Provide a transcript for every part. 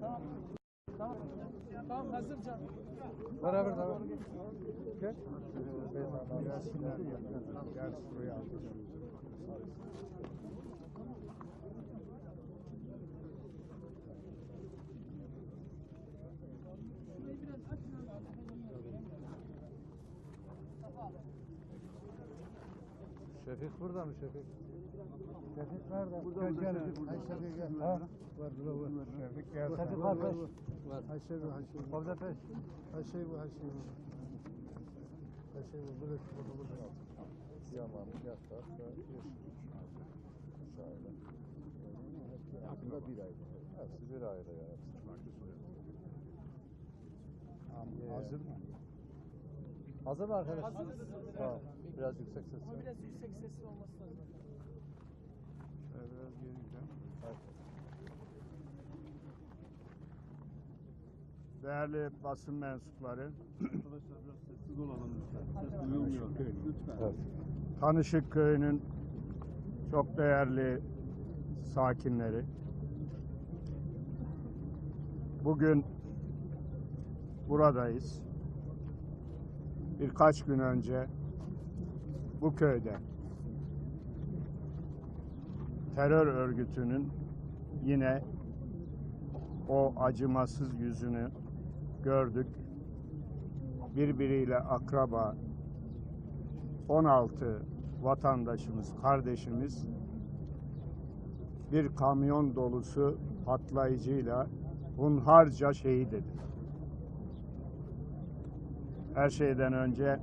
Tamam. Tamam. Tamam hazır can. Beraber devam. Gel. Gelsinler. Gel buraya al. Şefik burada mı Şefik? Şefik nerede? Burada gel gel. Hay Şefik gel. Ha? Var burada var. Şefik gel. Şefik var peş. Var. Hay Şefik hay Şefik. Orada peş. Hay Şefik hay Şefik. Hay Şefik burada burada burada. Yaman yatak yeşil. Şöyle. Aslında bir ayrı. Hepsi bir ayrı ya. Hazır mı? Hazır mı arkadaşlar? Hazırız. Tamam. Biraz yüksek sesle. Ama biraz yüksek sesli olması lazım. Şöyle biraz geri gidelim. Değerli basın mensupları, Arkadaşlar biraz sessiz olalım lütfen. Ses duyulmuyor. Lütfen. Tanışık Köyü'nün çok değerli sakinleri. Bugün buradayız. Birkaç gün önce bu köyde terör örgütünün yine o acımasız yüzünü gördük. Birbiriyle akraba 16 vatandaşımız, kardeşimiz bir kamyon dolusu patlayıcıyla hunharca şehit edildi. Her şeyden önce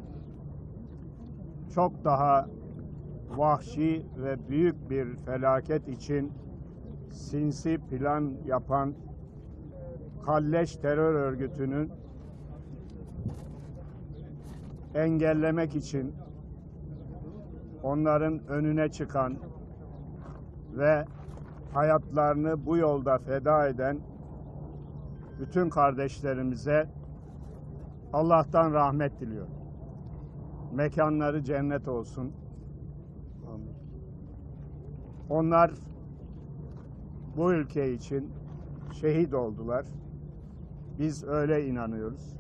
çok daha vahşi ve büyük bir felaket için sinsi plan yapan kalleş terör örgütünün engellemek için onların önüne çıkan ve hayatlarını bu yolda feda eden bütün kardeşlerimize Allah'tan rahmet diliyorum. Mekanları cennet olsun. Onlar bu ülke için şehit oldular. Biz öyle inanıyoruz.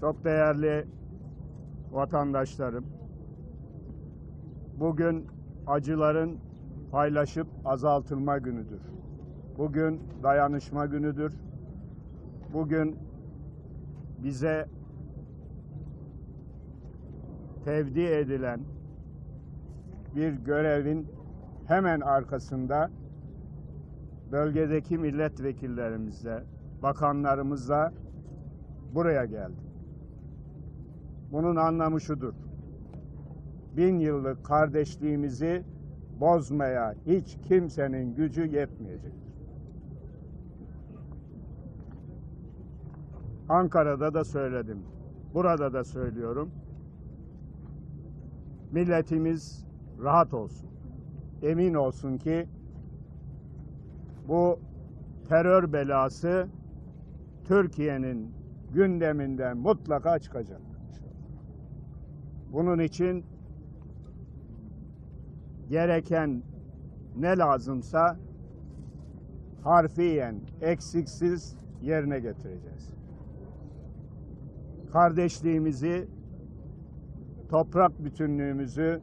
Çok değerli vatandaşlarım. Bugün acıların paylaşıp azaltılma günüdür. Bugün dayanışma günüdür. Bugün bize tevdi edilen bir görevin hemen arkasında bölgedeki milletvekillerimizle, bakanlarımızla buraya geldik. Bunun anlamı şudur. Bin yıllık kardeşliğimizi bozmaya hiç kimsenin gücü yetmeyecektir. Ankara'da da söyledim. Burada da söylüyorum. Milletimiz rahat olsun. Emin olsun ki bu terör belası Türkiye'nin gündeminden mutlaka çıkacak. Bunun için gereken ne lazımsa harfiyen eksiksiz yerine getireceğiz. Kardeşliğimizi, toprak bütünlüğümüzü,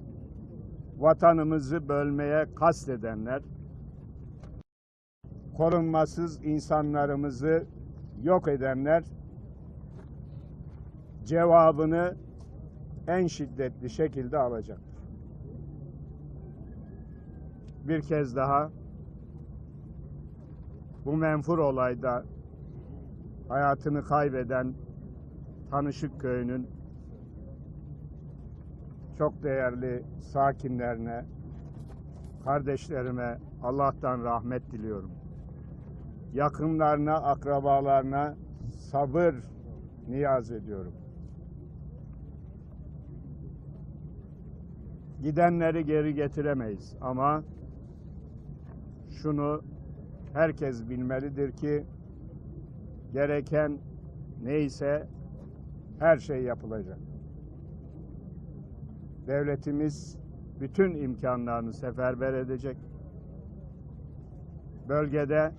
vatanımızı bölmeye kastedenler, korunmasız insanlarımızı yok edenler cevabını en şiddetli şekilde alacaktır. Bir kez daha bu menfur olayda hayatını kaybeden Tanışık Köyü'nün çok değerli sakinlerine, kardeşlerime Allah'tan rahmet diliyorum. Yakınlarına, akrabalarına sabır niyaz ediyorum. Gidenleri geri getiremeyiz ama şunu herkes bilmelidir ki gereken neyse her şey yapılacak. Devletimiz bütün imkanlarını seferber edecek. Bölgede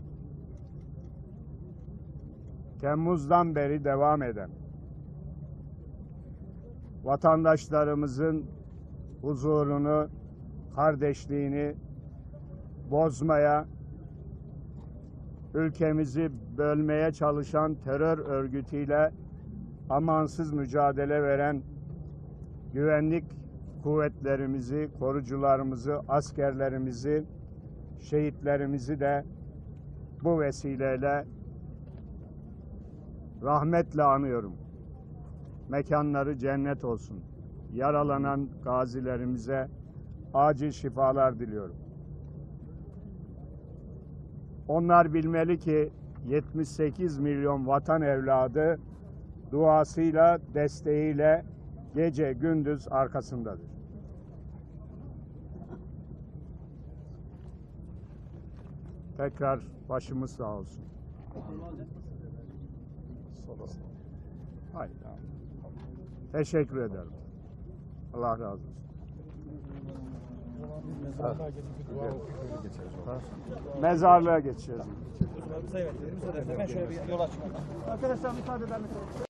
Temmuz'dan beri devam eden vatandaşlarımızın huzurunu, kardeşliğini bozmaya, ülkemizi bölmeye çalışan terör örgütüyle amansız mücadele veren güvenlik kuvvetlerimizi, korucularımızı, askerlerimizi, şehitlerimizi de bu vesileyle rahmetle anıyorum. Mekanları cennet olsun. Yaralanan gazilerimize acil şifalar diliyorum. Onlar bilmeli ki 78 milyon vatan evladı duasıyla, desteğiyle gece gündüz arkasındadır. Tekrar başımız sağ olsun. Hayır. tamam. Teşekkür ederim. Allah razı olsun. Mezarlığa geçeceğiz. Hemen şöyle bir yola çıkalım. Arkadaşlar müsaade eder misiniz?